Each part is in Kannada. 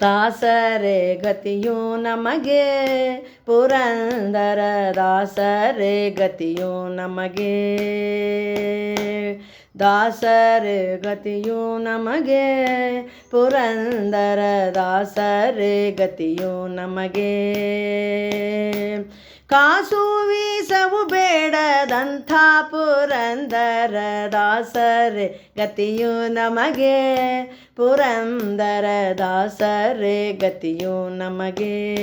ದಾಸರೇ ಗತಿಯು ನಮಗೆ, ಪುರಂದರ ದಾಸರೆ ಗತಿಯು ನಮಗೆ. ದಾಸರೇ ಗತಿಯು ನಮಗೆ, ಪುರಂದರ ದಾಸರೇ ಗತಿಯು ನಮಗೆ. ಕಾಸು ವೀಸವು ಬೇಡದಂಥ ಪುರಂದರ ದಾಸರೆ ಗತಿಯು ನಮಗೆ. ಪುರಂದರ ದಾಸರೆ ಗತಿಯು ನಮಗೆ.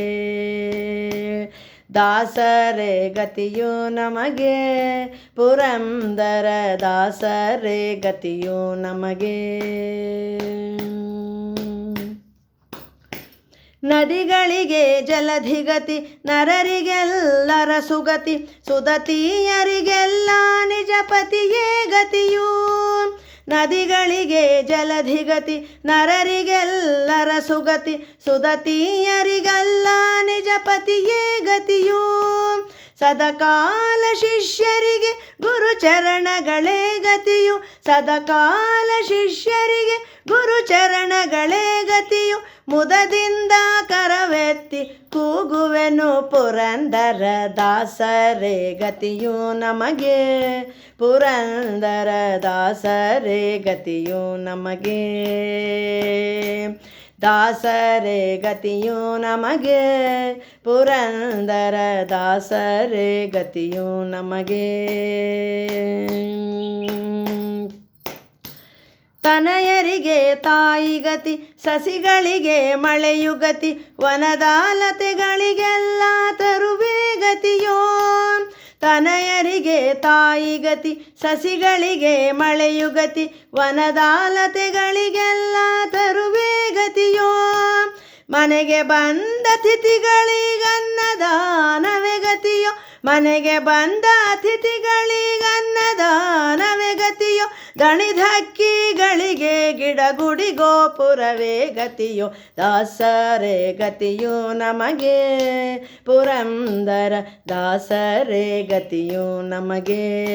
ದಾಸರೆ, ಗತಿಯು ನಮಗೆ. ಪುರಂದರ ದಾಸರೆ ಗತಿಯು ನಮಗೆ. ನದಿಗಳಿಗೆ ಜಲಧಿಗತಿ, ನರರಿಗೆಲ್ಲರ ಸುಗತಿ ಸುದತಿಯರಿಗೆಲ್ಲ ನಿಜಪತಿಯೇ ಗತಿಯೂ. ನದಿಗಳಿಗೆ ಜಲಧಿಗತಿ, ನರರಿಗೆಲ್ಲರ ಸುಗತಿ ಸುದತಿಯರಿಗೆಲ್ಲ ನಿಜಪತಿಯೇ ಗತಿಯೂ. ಸದಕಾಲ ಶಿಷ್ಯರಿಗೆ ಗುರು ಚರಣಗಳೇ ಗತಿಯು. ಸದಕಾಲ ಶಿಷ್ಯರಿಗೆ ಗುರು ಚರಣಗಳೇ ಗತಿಯು. ಮುದದಿಂದ ಕರವೆತ್ತಿ ಕೂಗುವೆನು ಪುರಂದರ ದಾಸರೇ ಗತಿಯು ನಮಗೆ ಪುರಂದರ ದಾಸರೇ ಗತಿಯು ನಮಗೆ ದಾಸರೇ ಗತಿಯು ನಮಗೆ ಪುರಂದರ ದಾಸರೇ ಗತಿಯು ನಮಗೆ ತನಯರಿಗೆ ತಾಯಿ ಗತಿ, ಸಸಿಗಳಿಗೆ ಮಳೆಯುಗತಿ ವನದಾಲತೆಗಳಿಗೆಲ್ಲ ತರುವೆ ಗತಿಯೋ. ತನಯರಿಗೆ ತಾಯಿ ಗತಿ, ಸಸಿಗಳಿಗೆ ಮಳೆಯುಗತಿ ವನದಾಲತೆಗಳಿಗೆಲ್ಲ ತರುವೆ ಗತಿಯೋ. ಮನೆಗೆ ಬಂದ ಅತಿಥಿಗಳಿಗನ್ನದಾನವೇ ಗತಿಯೋ. ಮನೆಗೆ ಬಂದ ಅತಿಥಿಗಳಿಗನ್ನದಾನವೇ ಗತಿಯೋ ದಣಿಧಕ್ಕಿಗಳಿಗೆ ಗಿಡಗುಡಿ ಗೋಪುರವೇ ಗತಿಯು, ದಾಸರೇ ಗತಿಯು ನಮಗೆ. ಪುರಂದರ ದಾಸರೇ ಗತಿಯು ನಮಗೆ.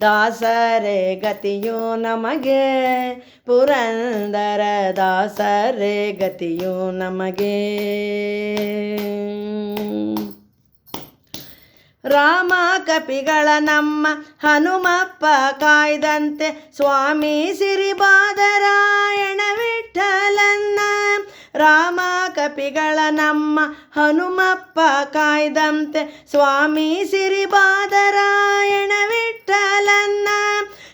ದಾಸರೇ ಗತಿಯು ನಮಗೆ. ಪುರಂದರ ದಾಸರೇ ಗತಿಯು ನಮಗೆ. ರಾಮ ಕಪಿಗಳ ನಮ್ಮ ಹನುಮಪ್ಪ ಕಾಯ್ದಂತೆ ಸ್ವಾಮಿ ಸಿರಿಬಾದರಾಯಣ ವಿಠಲನ್ನ. ರಾಮ ಕಪಿಗಳ ನಮ್ಮ ಹನುಮಪ್ಪ ಕಾಯ್ದಂತೆ ಸ್ವಾಮಿ ಸಿರಿಬಾದರಾಯಣ ವಿಠಲನ್ನ.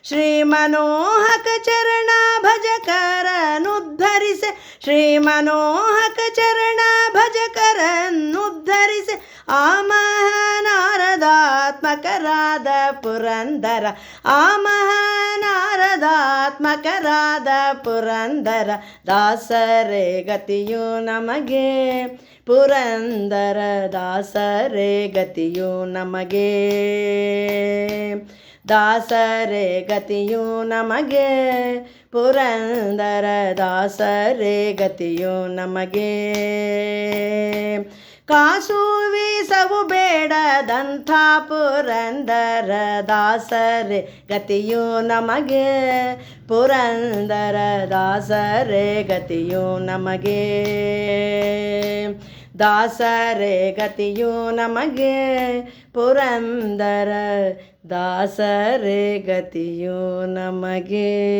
ಶ್ರೀ ಮನೋಹಕ ಚರಣ ಭಜಕರನುದ್ಧರಿಸೆ ಶ್ರೀ ಮನೋಹಕ ಚರಣ ಭಜಕರನ್ನುದ್ಧರಿಸೆ ಆ ಮಹಾನಾರದಾತ್ಮಕರಾದ ಪುರಂದರ, ಆ ಮಹಾನಾರದಾತ್ಮಕರಾದ ಪುರಂದರ, ದಾಸರೇ ಗತಿಯು ನಮಗೆ. ಪುರಂದರ, ದಾಸರೇ ಗತಿಯು ನಮಗೆ. ದಾಸರೇ ಗತಿಯು ನಮಗೆ. ಪುರಂದರ, ದಾಸರೇ ಗತಿಯು ನಮಗೆ. ಕಾಸು ವೀಸವು ಬೇಡದಂಥ ಪುರಂದರ ದಾಸರೆ ಗತಿಯು ನಮಗೆ. ಪುರಂದರ ದಾಸರೆ ಗತಿಯು ನಮಗೆ. ದಾಸರೆ, ಗತಿಯು ನಮಗೆ. ಪುರಂದರ ದಾಸರೆ ಗತಿಯು ನಮಗೆ.